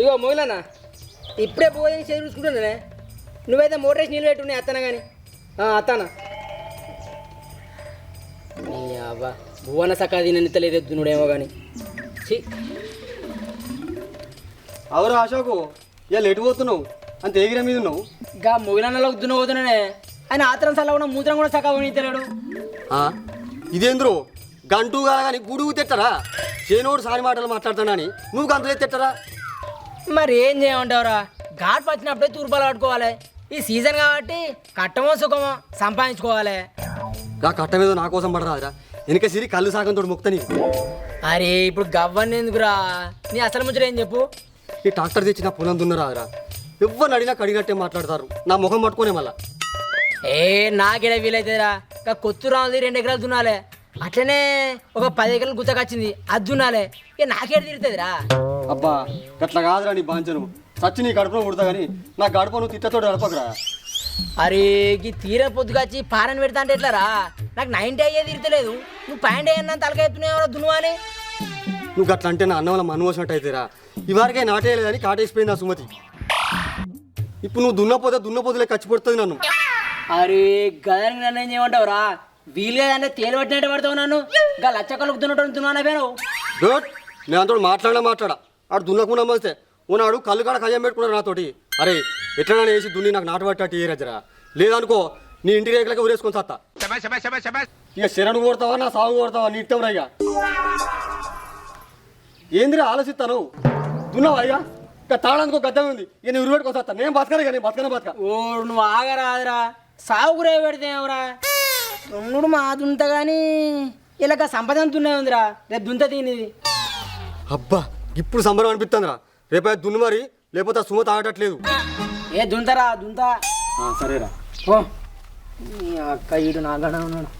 ఇగో మొగిలన్న ఇప్పుడే పోయి చేసి చూసుకుంటున్నానే నువ్వైతే మోటర్ వేసి నీళ్ళు పెట్టున్నాయి అత్తన కానీ అత్తానా? అబ్బా భువన సకా తిననితలేదు దున్నుడేమో కానీ ఛీ. అవరు అశోకు ఇలా ఎటు పోతున్నావు? అంత ఎగిరే మీద ఉన్నావు? ఇంకా మొగిలన్నలో దున్న పోతున్నానే ఆయన ఆత్రం కూడా మూత్రం కూడా సకా తెలియడు ఆ, ఇదేంద్రు? గంటూ కానీ గుడుగు తిట్టరా చేనోడు సారి మాటలు మాట్లాడుతానని నువ్వు గంటలు తిట్టరా మరి ఏం చేయమంటావురా? ఘాట్ వచ్చినప్పుడే తూర్పాలు పట్టుకోవాలి ఈ సీజన్ కాబట్టి కట్టమో సుఖమో సంపాదించుకోవాలి. నా కట్ట మీద నా కోసం పడరాదురా. వెనక సిరి కళ్ళు సాగంతో ముక్త నీకు అరే ఇప్పుడు గవ్వని ఎందుకురా? నీ అసలు ముచ్చట ఏం చెప్పు? ఈ ట్రాక్టర్ తెచ్చి నా పొలం దున్నరాదురా. ఎవరిని అడిగినా కడిగట్టే మాట్లాడతారు. నా ముఖం పట్టుకునే మళ్ళా. ఏ నాకేడా వీలైతుందిరా? ఇంకా కొత్తు రాంది రెండు ఎకరాలు దున్నాలే. అట్లనే ఒక పది ఎకరాలు గుత్తకొచ్చింది అది దున్నాలే ఇక నాకేడ తిరుగుతుందిరా అబ్బా గట్లా కాదురా నీ బాంచను. చచ్చి నీ గడపలో ఉడతా కానీ నా గడప నువ్వు తిట్టతో గడపకరా అరే ఈ తీర పొద్దుకొచ్చి పారని పెడతా అంటే ఎట్లారా? నాకు నైన్టీ అయ్యే తిరుగుతలేదు నువ్వు పాయింట్ అయ్యా తలకాయ ఎత్తున్నావు దున్నువా అని నువ్వు గట్లా అంటే నా అన్నం వల్ల మన్ను వచ్చినట్టు అయితేరా ఇవరకే నాటేయలేదని కాటేసిపోయింది ఆ సుమతి. ఇప్పుడు నువ్వు దున్నపోతే దున్నపోతులే ఖర్చు నన్ను. అరే గదానికి నన్ను ఏం చేయమంటావురా? వీలుగా అంటే తేలి పట్టినట్టు పడతావు నన్ను. ఇంకా లచ్చ కలుపు దున్నట్టు దున్నానా పేరు నేను అంతా మాట్లాడినా మాట్లాడా. ఆడు దున్నకుండా మస్తే ఉన్నాడు కళ్ళు కాడ కయ్యం పెట్టుకున్నాడు నాతోటి. అరే ఎట్లా వేసి దున్ని నాకు నాటు పట్టేట్టు ఏ రజరా? లేదనుకో నీ ఇంటి రేఖలకి ఊరేసుకొని సత్తా. ఇక శరణు కొడతావా నా సాగు కొడతావా నీ ఇట్టం ఇక. ఏందిరా ఆలోచిస్తాను? దున్నావా అయ్యా ఇక తాడానికి ఒక గద్దె ఉంది. ఇక నేను ఉరిపెట్టుకొని సత్తా నేను బతకను ఇక నేను బతకనే బతక. ఓ నువ్వు ఆగరాదురా. సాగు కూడా పెడితే ఏమరా? దున్నుడు మా దుంత కానీ ఇలాగ సంపద దున్నే ఉందిరా రేపు దుంత తినేది. అబ్బా ఇప్పుడు సంబరం అనిపిస్తుందిరా రేపు దున్ను మరి లేకపోతే ఆ సుమ తాగటట్లేదు. ఏ దుంతరా దుంత? సరేరా. ఓ అక్క ఈడు నాగడ ఉన్నాడు.